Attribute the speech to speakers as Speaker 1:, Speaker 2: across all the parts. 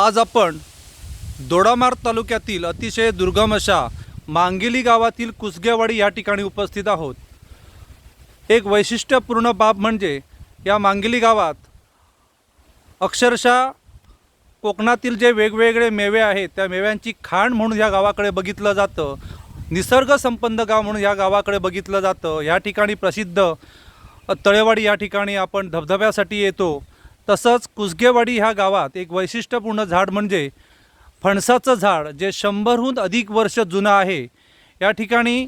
Speaker 1: आज आपण दोडामार्ग तालुक्यातील अतिशय दुर्गम अशा मांगेली गावातील कुसगेवाडी या ठिकाणी उपस्थित आहोत. एक वैशिष्ट्यपूर्ण बाब म्हणजे या मांगेली गावात अक्षरशः कोकणातील जे वेगवेगळे मेवे आहेत त्या मेव्यांची खाण म्हणून या गावाकडे बघितलं जातं. निसर्गसंपन्न गाव म्हणून या गावाकडे बघितलं जातं. या ठिकाणी प्रसिद्ध तळेवाडी या ठिकाणी आपण धबधब्यासाठी येतो. तसंच कुसगेवाडी ह्या गावात एक वैशिष्ट्यपूर्ण झाड म्हणजे फणसाचं झाड जे शंभरहून अधिक वर्ष जुनं आहे. या ठिकाणी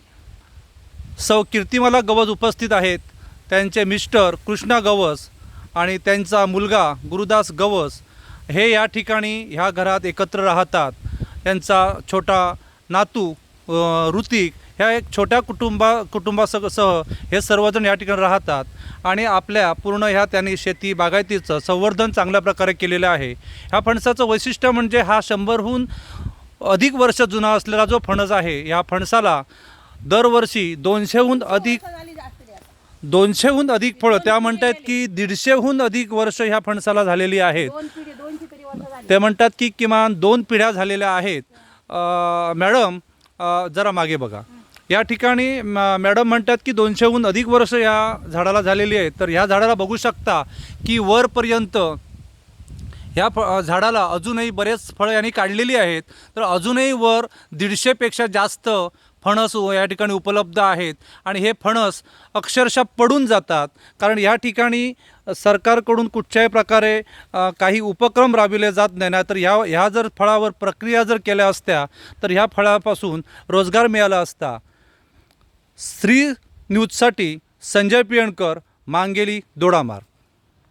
Speaker 1: सौ कीर्तिमाला गवस उपस्थित आहेत. त्यांचे मिस्टर कृष्णा गवस आणि त्यांचा मुलगा गुरुदास गवस हे या ठिकाणी ह्या घरात एकत्र राहतात. त्यांचा छोटा नातू ऋतिक ह्या एक छोट्या कुटुंबा कुटुंबासह सह हे सर्वजण या ठिकाणी राहतात. आणि आपल्या पूर्ण ह्या त्यांनी शेती बागायतीचं संवर्धन चांगल्या प्रकारे केलेलं आहे. ह्या फणसाचं वैशिष्ट्य म्हणजे हा शंभरहून अधिक वर्ष जुना असलेला जो फणस आहे ह्या फणसाला दरवर्षी दोनशेहून अधिक दोनशेहून अधिक फळं त्या म्हणतात की दीडशेहून अधिक वर्ष ह्या फणसाला झालेली आहेत. ते म्हणतात की किमान दोन पिढ्या झालेल्या आहेत. मॅडम जरा मागे बघा. या ठिकाणी मॅडम म्हणतात की दोनशेहून अधिक वर्ष या झाडाला झालेली आहेत. तर ह्या झाडाला बघू शकता की वरपर्यंत ह्या फ झाडाला अजूनही बरेच फळं यांनी काढलेली आहेत. तर अजूनही वर दीडशेपेक्षा जास्त फणस या ठिकाणी उपलब्ध आहेत. आणि हे फणस अक्षरशः पडून जातात. कारण या ठिकाणी सरकारकडून कुठच्याही प्रकारे काही उपक्रम राबविले जात नाही. ना तर ह्या ह्या जर फळावर प्रक्रिया जर केल्या असत्या तर ह्या फळापासून रोजगार मिळाला असता. स्त्री न्यूजसाठी संजय पियणकर मांगेली दोडामार